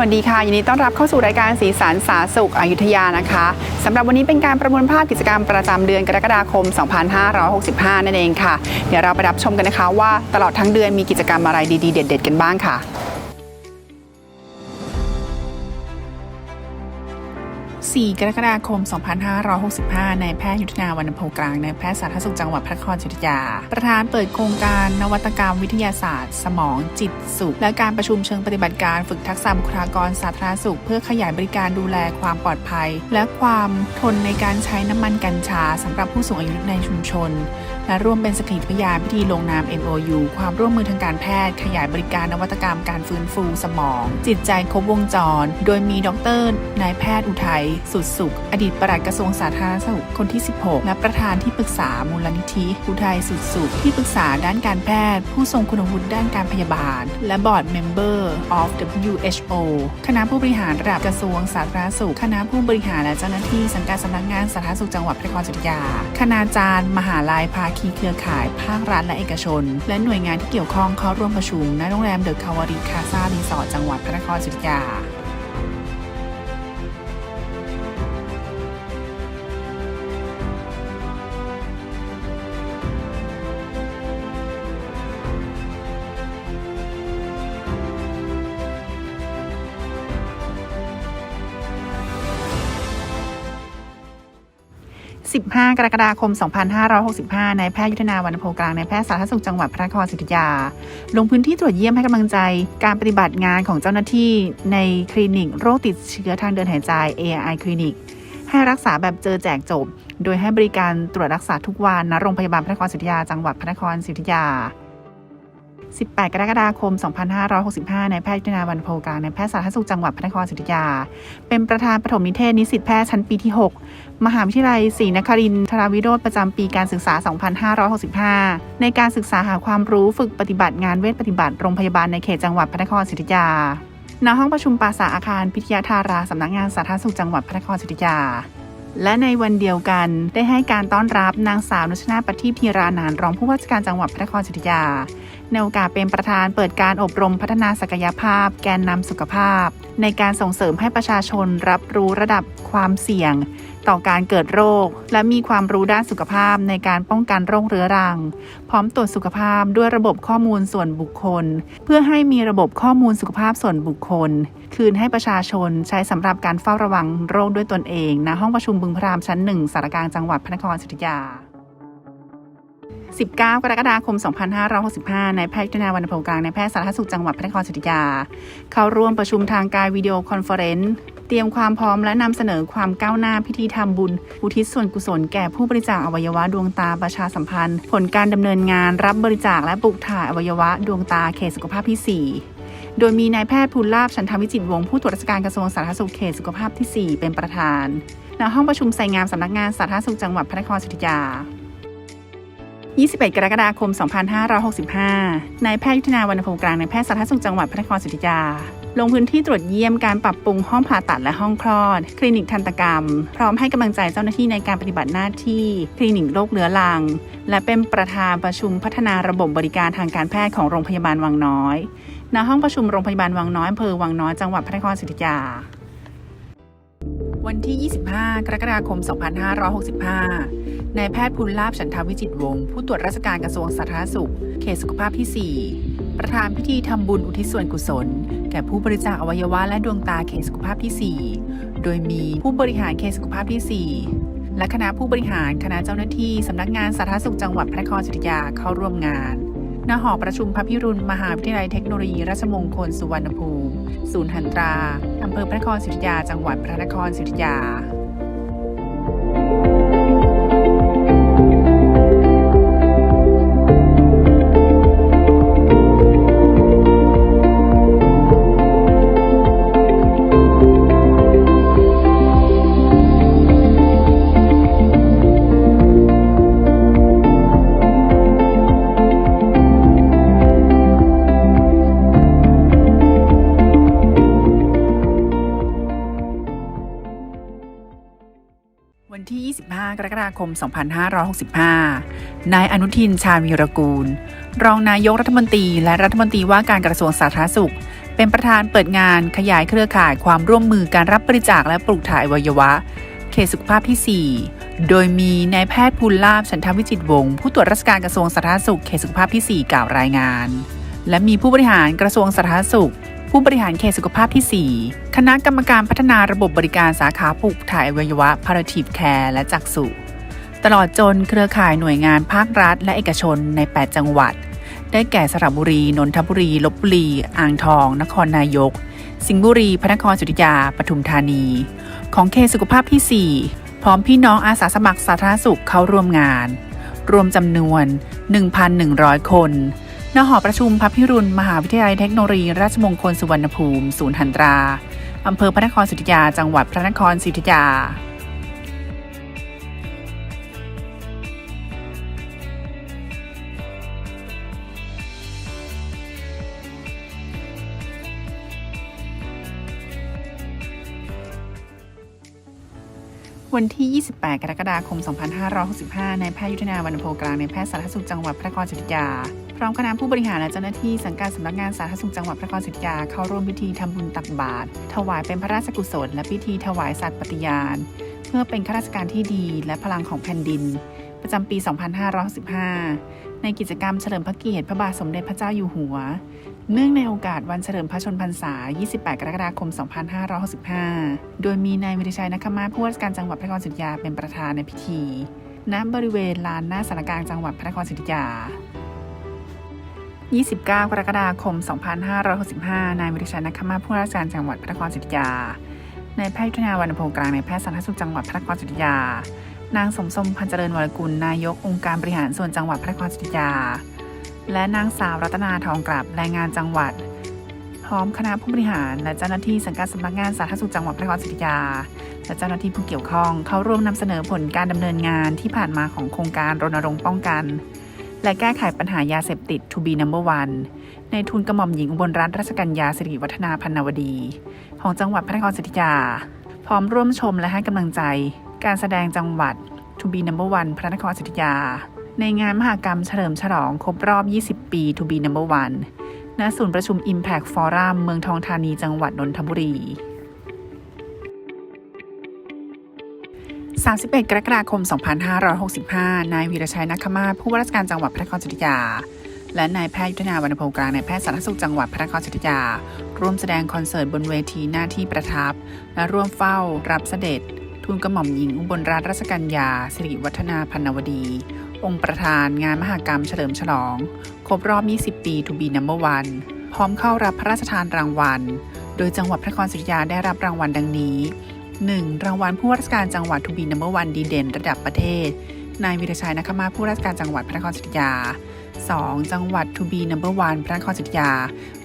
วัสดีค่ะ ยินดีต้อนรับเข้าสู่รายการสีสันสาสุขอยุธยานะคะสำหรับวันนี้เป็นการประมวลภาพกิจกรรมประจำเดือนกรกฎาคม 2565 นั่นเองค่ะ เดี๋ยวเราไปรับชมกันนะคะว่าตลอดทั้งเดือนมีกิจกรรมอะไรดีๆ เด็ด ๆ กันบ้างค่ะ 4 กรกฎาคม 2565 นายแพทย์ยุทธนาวรรณโพกลาง นายแพทย์สาธารณสุขจังหวัดพระนครศรีอยุธยา ประธานเปิดโครงการนวัตกรรมวิทยาศาสตร์ สมอง จิตสุข และการประชุมเชิงปฏิบัติการฝึกทักษะบุคลากรสาธารณสุข เพื่อขยายบริการดูแลความปลอดภัย และความทนในการใช้น้ำมันกัญชาสำหรับผู้สูงอายุในชุมชน และร่วมเป็นสกขีพยานพิธีลงนาม MOU ความร่วมมือทางการแพทย์ ขยายบริการนวัตกรรมการฟื้นฟูสมอง จิตใจครบวงจร โดยมีดรนายแพทย์อุทัย สุดสุข อดีตปลัดกระทรวงสาธารณสุขคนที่ 16 และประธานที่ปรึกษามูลนิธิอุทัยสุดสุข ที่ปรึกษาด้านการแพทย์ ผู้ทรงคุณวุฒิด้านการพยาบาล และบอร์ดเมมเบอร์ of WHO คณะผู้บริหารระดับกระทรวงสาธารณสุข คณะผู้บริหารและเจ้าหน้าที่สังกัดสำนักงานสาธารณสุขจังหวัดพระนครศรีอยุธยา คณาจารย์ มหาลัยภาคีเครือข่าย ภาครัฐและเอกชน และหน่วยงานที่เกี่ยวข้องเข้าร่วมประชุมณโรงแรมเดอะคาวารีคาซารีสอร์ทจังหวัดพระนครศรีอยุธยา 15 กรกฎาคม 2565 นายแพทย์ยุทธนาวรรณโพกลางนายแพทย์สาธารณสุขจังหวัดพระนครศรีอยุธยา ลงพื้นที่ตรวจเยี่ยมให้กำลังใจ การปฏิบัติงานของเจ้าหน้าที่ในคลินิกโรคติดเชื้อทางเดินหายใจ ARI คลินิก ให้รักษาแบบเจอแจกจบ โดยให้บริการตรวจรักษาทุกวันณโรงพยาบาลพระนครศรีอยุธยา จังหวัดพระนครศรีอยุธยา 18 กรกฎาคม 2565 นายแพทย์ยุทธนาวันโพกลางนายแพทย์สาธารณสุขจังหวัดพระนครศรีอยุธยา เป็นประธานปฐมนิเทศนิสิตแพทย์ชั้นปีที่ 6 มหาวิทยาลัยศรีนครินทราวิโรธประจำปีการศึกษา 2565 ในการศึกษาหาความรู้ฝึกปฏิบัติงานเวชปฏิบัติโรงพยาบาลในเขตจังหวัดพระนครศรีอยุธยาณห้องประชุมปราสาอาคารพิทยาธาราสำนักงานสาธารณสุขจังหวัดพระนครศรีอยุธยาและในวันเดียวกันได้ให้การต้อนรับนางสาวนุชนาปฏิพีรานานรองผู้ว่าราชการจังหวัดพระนครศรีอยุธยาในโอกาสเป็นประธานเปิดการอบรมพัฒนาศักยภาพ แกนนำสุขภาพ ในการส่งเสริมให้ประชาชนรับรู้ระดับความเสี่ยง ต่อการเกิดโรค และมีความรู้ด้านสุขภาพในการป้องกันโรคเรื้อรัง พร้อมตรวจสุขภาพด้วยระบบข้อมูลส่วนบุคคล เพื่อให้มีระบบข้อมูลสุขภาพส่วนบุคคล คืนให้ประชาชนใช้สำหรับการเฝ้าระวังโรคด้วยตนเองณห้องประชุมบึงพระรามชั้นหนึ่งสารกลางจังหวัดพระนครศรีอยุธยา 19 กรกฎาคม 2565นายแพทย์ธนาวรรณโพกลางนายแพทย์สาธารณสุขจังหวัดพระนครศรีอยุธยา เข้าร่วมประชุมทางการวิดีโอคอนเฟอเรนซ์เตรียมความพร้อมและนำเสนอความก้าวหน้าพิธีทำบุญ อุทิศส่วนกุศลแก่ผู้บริจาคอวัยวะดวงตาประชาสัมพันธ์ ผลการดำเนินงานรับบริจาคและปลูกถ่ายอวัยวะดวงตาเขตสุขภาพที่ 4โดยมีนายแพทย์ภูลลาภฉันทวิจิตวงศ์ผู้ตรวจราชการกระทรวงสาธารณสุขเขตสุขภาพที่ 4 เป็นประธาน ณ ห้องประชุมไซงามสำนักงานสาธารณสุขจังหวัดพระนครศรีอยุธยา 21 กรกฎาคม 2565 นายแพทย์ยุทธนาวรรณพงศ์กลางนายแพทย์สาธารณสุขจังหวัดพระนครศรีอยุธยา ลงพื้นที่ตรวจเยี่ยมการปรับปรุงห้องผ่าตัดและห้องคลอด คลินิกทันตกรรม พร้อมให้กำลังใจเจ้าหน้าที่ในการปฏิบัติหน้าที่ คลินิกโรคเรื้อรัง และเป็นประธานประชุมพัฒนาระบบบริการทางการแพทย์ของโรงพยาบาลวังน้อยณห้องประชุมโรงพยาบาลวังน้อยอำเภอวังน้อยจังหวัดพระนครศรีอยุธยาวันที่ 25 กรกฎาคม 2565 นายแพทย์ภูลลาภฉันทวิจิตวงศ์ผู้ตรวจราชการกระทรวงสาธารณสุข เขตสุขภาพที่ 4 ประธานพิธีทำบุญอุทิศส่วนกุศล แก่ผู้บริจาคอวัยวะและดวงตาเขตสุขภาพที่ 4 โดยมีผู้บริหารเขตสุขภาพที่ 4 และคณะผู้บริหารคณะเจ้าหน้าที่สำนักงานสาธารณสุขจังหวัดพระนครศรีอยุธยาเข้าร่วมงานณหอประชุมพระพิรุณมหาวิทยาลัยเทคโนโลยีราชมงคลสุวรรณภูมิ ศูนย์หันตราอำเภอพระนครศรีอยุธยา จังหวัดพระนครศรีอยุธยา วันที่25กรกฎาคม 2565 นายอนุทิน ชาญวีรกูล รองนายกรัฐมนตรีและรัฐมนตรีว่าการกระทรวงสาธารณสุข เป็นประธานเปิดงานขยายเครือข่ายความร่วมมือการรับบริจาคและปลูกถ่ายอวัยวะ เขตสุขภาพที่ 4 โดยมีนายแพทย์ภูลลาบฉันทวิจิตวงศ์ผู้ตรวจราชการกระทรวงสาธารณสุขเขตสุขภาพที่ 4 กล่าวรายงาน และมีผู้บริหารกระทรวงสาธารณสุข ผู้บริหารเขตสุขภาพที่ 4 คณะกรรมการพัฒนาระบบบริการสาขาปลูกถ่ายอวัยวะ Palliative Care และจักษุตลอดจนเครือข่ายหน่วยงานภาครัฐ และเอกชนใน 8 จังหวัด ได้แก่สระบุรี นนทบุรี ลบบุรี อ่างทอง นครนายก สิงห์บุรี พระนครศรีอยุธยา ปทุมธานี ของเขตสุขภาพที่ 4 พร้อมพี่น้องอาสาสมัครสาธารณสุขเข้าร่วมงาน รวมจำนวน 1,100 คน ณหอประชุมพัพิรุณ มหาวิทยาลัยเทคโนโลยีราชมงคลสุวรรณภูมิ ศูนย์หันตรา อำเภอพระนครศรีอยุธยา จังหวัดพระนครศรีอยุธยา วันที่ 28 กรกฎาคม 2565ในายแพทย์ยุทธนาวันโพกลางในายแพทย์สาธารณสุขจังหวัดพระนครศรีอยุธยา พร้อมคณะผู้บริหารและเจ้าหน้าที่สังกัดสำนักงานสาธารณสุขจังหวัดพระนครศรีอยุธยาเข้าร่วมพิธีทำบุญตักบาตรถวายเป็นพระราชกุศล และพิธีถวายสัตว์ปฏิญาณ เพื่อเป็นข้าราชการที่ดีและพลังของแผ่นดิน ประจำปี 2565 ในกิจกรรมเฉลิมพระเกียรติพระบาทสมเด็จพระเจ้าอยู่หัว เนื่องในโอกาสวันเฉลิมพระชนพรรษา 28 กรกฎาคม 2565 โดยมีนายวิริชัยนักขมาผู้ว่าราชการจังหวัดพระนครศรีอยุธยาเป็นประธานในพิธี ณ บริเวณลานหน้าสารกลางจังหวัดพระนครศรีอยุธยา29 กรกฎาคม 2565 นายวิริชัยนักขมาผู้ว่าราชการจังหวัดพระนครศรีอยุธยานายแพทย์ยุทธนาวันโพกลางนายแพทย์สาธารณสุขจังหวัดพระนครศรีอยุธยา นางสมทรงพันเจริญวรกุลนายกองค์การบริหารส่วนจังหวัดพระนครศรีอยุธยา และนางสาวรัตนาทองกลับแรงงานจังหวัด พร้อมคณะผู้บริหาร และเจ้าหน้าที่สังกัดสำนักงานสาธารณสุขจังหวัดพระนครศรีอยุธยา และเจ้าหน้าที่ผู้เกี่ยวข้อง เข้าร่วมนำเสนอผลการดำเนินงานที่ผ่านมาของโครงการรณรงค์ป้องกัน และแก้ไขปัญหายาเสพติด To be number one ในทุนกระหม่อมหญิงอุบลรัตนราชกัญญาสิริวัฒนาพันนวดี ของจังหวัดพระนครศรีอยุธยา พร้อมร่วมชมและให้กำลังใจ การแสดงจังหวัด To be number one พระนครศรีอยุธยา ในงานมหกรรมเฉลิมฉลองครบรอบ 20 ปี To be number one ณศูนย์ประชุม Impact Forum เมืองทองธานีจังหวัดนนทบุรี 31 กรกฎาคม 2565 นายวีรชัยนักขมาผู้ว่าราชการจังหวัดพระนครศรีอยุธยา และนายแพทย์ยุทธนาวรรณโพกลางนายแพทย์สาธารณสุขจังหวัดพระนครศรีอยุธยา ร่วมแสดงคอนเสิร์ตบนเวทีหน้าที่ประทับ และร่วมเฝ้ารับเสด็จ ทูลกระหม่อมหญิงอุบลรัตนราชกัญญาสิริวัฒนาพันนวดี องค์ประธานงานมหากรรมเฉลิมฉลอง ครบรอบ 20 ปี To be number one พร้อมเข้ารับพระราชทานรางวัล โดยจังหวัดพระนครศรีอยุธยาได้รับรางวัลดังนี้ 1. รางวัลผู้ว่าราชการจังหวัด To be number one ดีเด่นระดับประเทศ นายวิรชัยนักมาศผู้ว่าราชการจังหวัดพระนครศรีอยุธยา 2. จังหวัด To be number one พระนครศรีอยุธยา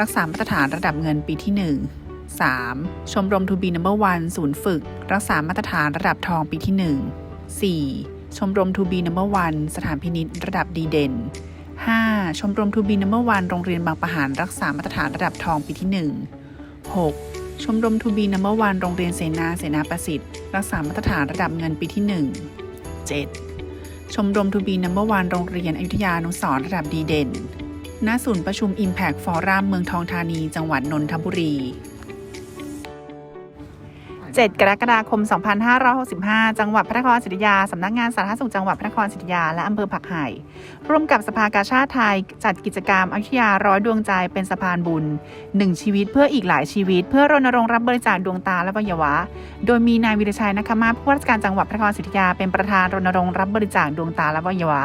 รักษามาตรฐานระดับเงินปีที่ 1 3. ชมรม To be number one ศูนย์ฝึก รักษามาตรฐานระดับทองปีที่ 1 4. ชมรม To be number one สถานพินิษระดับดีเด่น 5. ชมรม To be number one โรงเรียนบางประหารรักษามาตรฐานระดับทองปีที่ 1 6. ชมรม To be number one โรงเรียนเสนาเสนาประสิทธิ์ รักษามาตรฐานระดับเงินปีที่ 1 7. ชมรม To be number one โรงเรียนอยุธยานุสร์ระดับดีเด่น ณ ศูนย์ประชุม Impact Forum เมืองทองธานี จังหวัดนนทบุรี 7 กรกฎาคม 2565 จังหวัดพระนครศรีอยุธยา สำนักงานสาธารณสุขจังหวัดพระนครศรีอยุธยา และอำเภอผักไห่ร่วมกับสภากาชาติไทย จัดกิจกรรมอยุธยาร้อยดวงใจเป็นสะพานบุญ 1 ชีวิตเพื่ออีกหลายชีวิต เพื่อรณรงค์รับบริจาคดวงตาและวัยวะ โดยมีนายวิรชัยนักขมาผู้ว่าราชการจังหวัดพระนครศรีอยุธยาเป็นประธานรณรงค์รับบริจาคดวงตาและวัยวะ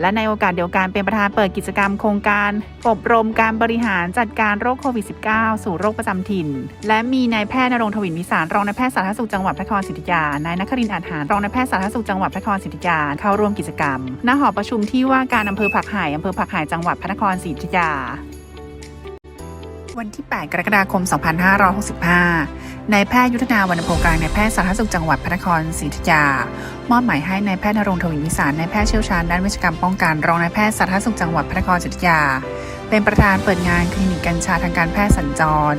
และในโอกาสเดียวกันเป็นประธานเปิดกิจกรรมโครงการ อบรมการบริหารจัดการโรคโควิด -19 สู่โรคประจำถิ่น และมีนายแพทย์นรงทวินวิสารรองนายแพทย์สาธารณสุขจังหวัดพระนครศรีอยุธยานายนครินอาจหารรองนายแพทย์สาธารณสุขจังหวัดพระนครศรีอยุธยาเข้าร่วมกิจกรรมณหอประชุมที่ว่าการอำเภอผักไห่อำเภอผักไห่จังหวัดพระนครศรีอยุธยา วันที่ 8 กรกฎาคม 2565 นายแพทย์ยุทธนาวันโพกลางนายแพทย์สาธารณสุขจังหวัดพระนครศรีอยุธยา มอบหมายให้นายแพทย์นรงทวินวิสารนายแพทย์เชี่ยวชาญด้านเวชกรรมป้องกันรองนายแพทย์สาธารณสุขจังหวัดพระนครศรีอยุธยา เป็นประธานเปิดงานคลินิกกัญชาทางการแพทย์สัญจร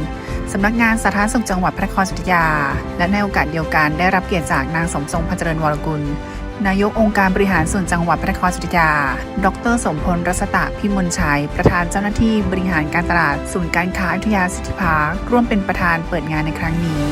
สำนักงานสาธารณสุขจังหวัดพระนครศรีอยุธยา และในโอกาสเดียวกันได้รับเกียรติจากนางสมทรงพันเจริญวรกุล นายกองค์การบริหารส่วนจังหวัดพระนครศรีอยุธยา ดร สมพลรัศตะพิมลชัย ประธานเจ้าหน้าที่บริหารการตลาดศูนย์การค้าอยุธยาสิทธิพาร์คร่วมเป็นประธานเปิดงานในครั้งนี้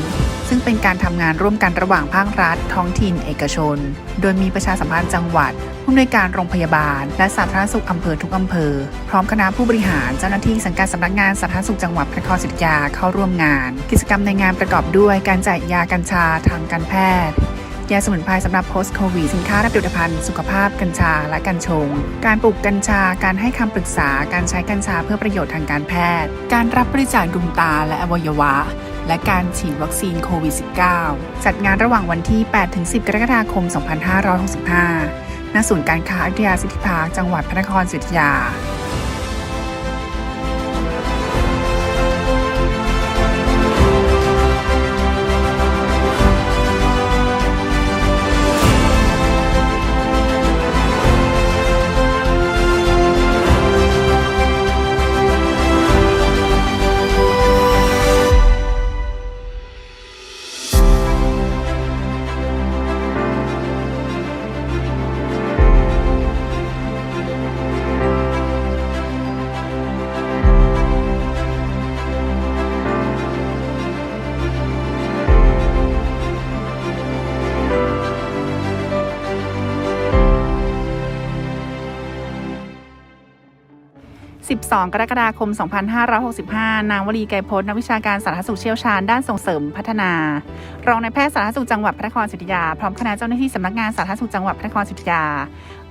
ซึ่งเป็นการทำงานร่วมกันระหว่างภาครัฐ ท้องถิ่น เอกชน โดยมีประชาสัมพันธ์จังหวัดผู้อำนวยการโรงพยาบาล และสาธารณสุขอำเภอทุกอำเภอ พร้อมคณะผู้บริหารเจ้าหน้าที่สังกัดสำนักงานสาธารณสุขจังหวัดพระนครศรีอยุธยาเข้าร่วมงาน กิจกรรมในงานประกอบด้วยการแจกยากัญชาทางการแพทย์ ยาสมุนไพรสำหรับ post covid สินค้าและผลิตภัณฑ์สุขภาพกัญชาและกัญชง การปลูกกัญชา การให้คำปรึกษา การใช้กัญชาเพื่อประโยชน์ทางการแพทย์ การรับบริจาคดวงตาและอวัยวะ และการฉีดวัคซีนโควิด -19 จัดงานระหว่างวันที่ 8-10 กรกฎาคม 2565ณศูนย์การค้าอยุธยาสิทธิพาร์จังหวัดพระนครศรีอยุธยา 12 กรกฎาคม 2565 นางวลีไกรพจน์นักวิชาการสาธารณสุขเชี่ยวชาญด้านส่งเสริมพัฒนา รองนายแพทย์สาธารณสุขจังหวัดพระนครศรีอยุธยา พร้อมคณะเจ้าหน้าที่สำนักงานสาธารณสุขจังหวัดพระนครศรีอยุธยา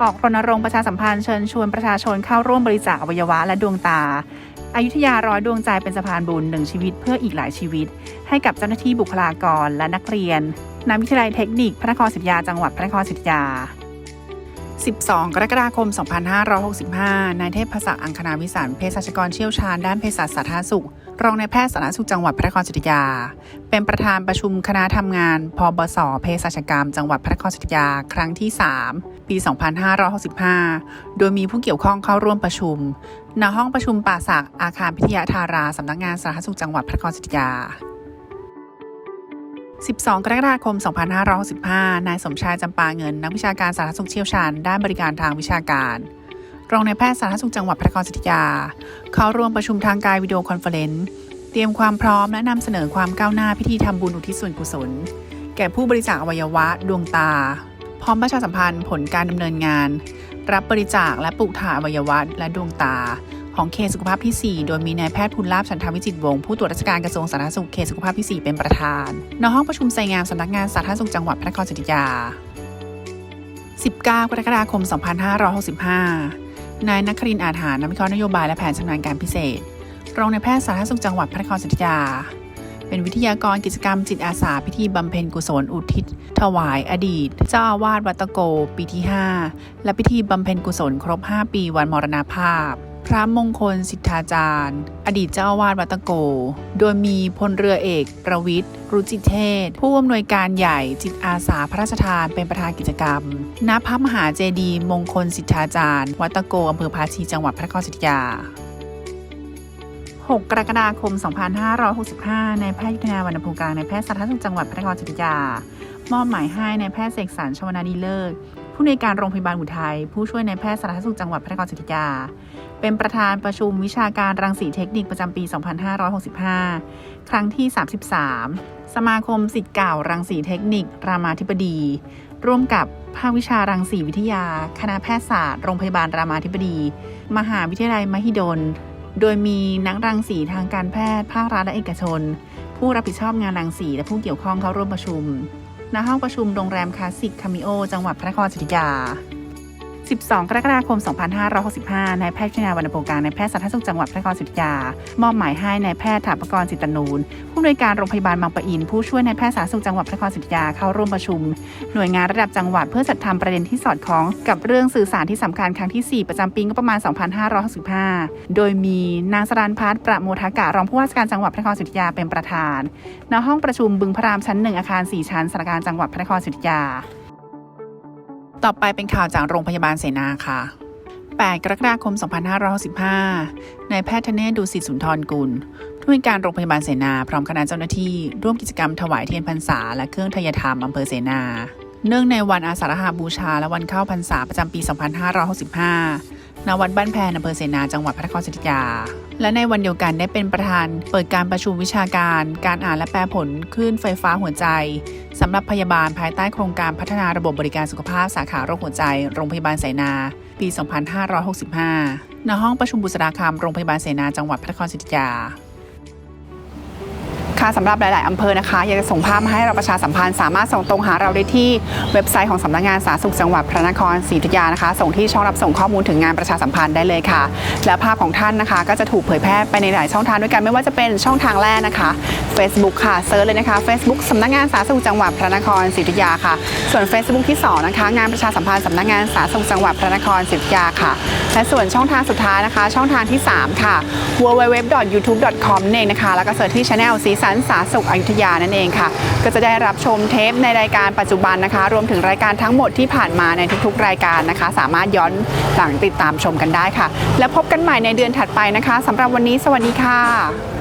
ออกรณรงค์ประชาสัมพันธ์เชิญชวนประชาชนเข้าร่วมบริจาคอวัยวะและดวงตาอายุทยาร้อยดวงใจเป็นสะพานบุญหนึ่งชีวิตเพื่ออีกหลายชีวิต ให้กับเจ้าหน้าที่บุคลากรและนักเรียนนวิทยาลัยเทคนิคพระนครศรีอยุธยาจังหวัดพระนครศรีอยุธยา 12 กรกฎาคม 2565 นายเทพภศักดิ์อังคณาวิสันต์เภสัชกรเชี่ยวชาญด้านเภสัชสาธารณสุข รองนายแพทย์สาธารณสุขจังหวัดพระนครศรีอยุธยา เป็นประธานประชุมคณะทำงาน พบสเภสัชกรรม จังหวัดพระนครศรีอยุธยา ครั้งที่ 3 ปี 2565 โดยมีผู้เกี่ยวข้องเข้าร่วมประชุม ณ ห้องประชุมป่าศักอาคารพิทยาธาราสำนักงานสาธารณสุขจังหวัดพระนครศรีอยุธยา 12 กรกฎาคม 2565 นายสมชายจำปาเงิน นักวิชาการสาธารณสุขเชี่ยวชาญ ด้านบริการทางวิชาการ รองนายแพทย์สาธารณสุขจังหวัดพระนครศรีอยุธยา เข้าร่วมประชุมทางการวิดีโอคอนเฟอเรนซ์เตรียมความพร้อมและนำเสนอความก้าวหน้าพิธีทำบุญอุทิศส่วนกุศล แก่ผู้บริจาคอวัยวะ ดวงตา พร้อมประชาสัมพันธ์ผลการดำเนินงาน รับบริจาคและปลูกถ่ายอวัยวะและดวงตา ของเขตสุขภาพที่ 4 โดยมีนายแพทย์พุนลาบฉันทวิจิตวงศ์ผู้ตรวจราชการกระทรวงสาธารณสุขเขตสุขภาพที่ 4 เป็นประธานณห้องประชุมไซงามสำนักงานสาธารณสุขจังหวัดพระนครศรีอยุธยา 19 กรกฎาคม 2565 นายนักครินทร์อาถารนักวิเคราะห์นโยบายและแผนชำนาญการพิเศษ รองนายแพทย์สาธารณสุขจังหวัดพระนครศรีอยุธยา เป็นวิทยากรกิจกรรมจิตอาสาพิธีบำเพ็ญกุศลอุทิศ ถวายอดีต เจ้าอาวาสวัดตะโก ปีที่ 5 และพิธีบำเพ็ญกุศลครบ 5 ปีวันมรณภาพ พระมงคลสิทธาจารย์ อดีตเจ้าอาวาสวัดตะโก โดยมีพลเรือเอกประวิทย์รุจิเทศ ผู้อำนวยการใหญ่จิตอาสาพระราชทานเป็นประธานกิจกรรม ณ พระมหาเจดีย์มงคลสิทธาจารย์ วัดตะโกอำเภอภาชีจังหวัดพระนครศรีอยุธยา 6 กรกฎาคม 2565 ในแพทย์ยุทธนาวรรณภูการในแพทย์สาธารณสุขจังหวัดพระนครศรีอยุธยามอบหมายให้ในแพทย์เสกสรรชวนาดีเลิศผู้ในวยการโรงพยาบาลอุทัยผู้ช่วยในแพทย์สาธารณสุขจังหวัดพระนครศรีอยุธยา เป็นประธานประชุมวิชาการรังสีเทคนิคประจำปี 2565 ครั้งที่ 33 สมาคมสิทธิ์เก่ารังสีเทคนิค รามาธิบดี ร่วมกับภาควิชารังสีวิทยา คณะแพทยศาสตร์โรงพยาบาลรามาธิบดี มหาวิทยาลัยมหิดล โดยมีนักรังสีทางการแพทย์ ภาครัฐและเอกชน ผู้รับผิดชอบงานรังสีและผู้เกี่ยวข้องเข้าร่วมประชุมณห้องประชุมโรงแรมคลาสสิกคามิโอ จังหวัดพระนครศรีอยุธยา 12 กรกฎาคม 2565 นายแพทย์ชนาวรรณโภการนายแพทย์สาธารณสุขจังหวัดพระนครศรีอยุธยา มอบหมายให้นายแพทย์ถาปกรจิตนูน ผู้อำนวยการโรงพยาบาลบางปะอิน ผู้ช่วยนายแพทย์สาธารณสุขจังหวัดพระนครศรีอยุธยาเข้าร่วมประชุม หน่วยงานระดับจังหวัดเพื่อจัดทำประเด็นที่สอดคล้องกับเรื่องสื่อสารที่สำคัญครั้งที่ 4 ประจำปีงบประมาณ 2565 โดยมีนางสรันพัฒน์ประโมทากะรองผู้ว่าราชการจังหวัดพระนครศรีอยุธยาเป็นประธาน ณ ห้องประชุมบึงพระรามชั้นหนึ่งอาคาร 4 ชั้นสารการจังหวัดพระนครศรีอยุธยา ต่อไปเป็นข่าวจากโรงพยาบาลเสนาค่ะ 8 กรกฎาคม 2565นายแพทย์ธเนศดูสิสุนทรกุลผู้ในวยการโรงพยาบาลเสนา พร้อมคณะเจ้าหน้าที่ ร่วมกิจกรรมถวายเทียนพรรษา และเครื่องทยธรรมอำเภอเสนา เนื่องในวันอาสาฬหบูชา และวันเข้าพรรษาประจำปี 2565 ณ วัดบ้านแพนอำเภอเสนา จังหวัดพระนครศรีอยุธยา และในวันเดียวกันได้เป็นประธาน เปิดการประชุมวิชาการ การอ่านและแปลผลคลื่นไฟฟ้าหัวใจสำหรับพยาบาลภายใต้โครงการพัฒนาระบบบริการสุขภาพสาขาโรคหัวใจ โรงพยาบาลไสนา ปี 2565 ณ ห้องประชุมบุษราคามโรงพยาบาลเสนาจังหวัดพระนครศรีอยุธยา ค่ะสำหรับหลาย ๆ อำเภอนะคะอยากจะส่งภาพมาให้เราประชาสัมพันธ์ สามารถส่งตรงหาเราได้ที่เว็บไซต์ของสำนักงานสาธารณสุขจังหวัดพระนครศรีอยุธยานะคะ ส่งที่ช่องรับส่งข้อมูลถึงงานประชาสัมพันธ์ได้เลยค่ะ และภาพของท่านนะคะ ก็จะถูกเผยแพร่ไปในหลายช่องทางด้วยกันไม่ว่าจะเป็นช่องทางแรกนะคะ Facebook ค่ะเซิร์ชเลยนะคะ Facebook สำนักงานสาธารณสุขจังหวัดพระนครศรีอยุธยาค่ะ ส่วน Facebook ที่สองนะคะงานประชาสัมพันธ์สำนักงานสาธารณสุขจังหวัดพระนครศรีอยุธยาค่ะ และส่วนช่องทางสุดท้ายนะคะ ช่องทางที่ 3 ค่ะ www.youtube.com นั่นเองนะคะแล้วก็เสิร์ชที่ channel สีสันสารสุขอยุธยานั่นเองค่ะ ก็จะได้รับชมเทปในรายการปัจจุบันนะคะ รวมถึงรายการทั้งหมดที่ผ่านมาในทุกๆ รายการนะคะ สามารถย้อนหลังติดตามชมกันได้ค่ะ แล้วพบกันใหม่ในเดือนถัดไปนะคะสำหรับวันนี้สวัสดีค่ะ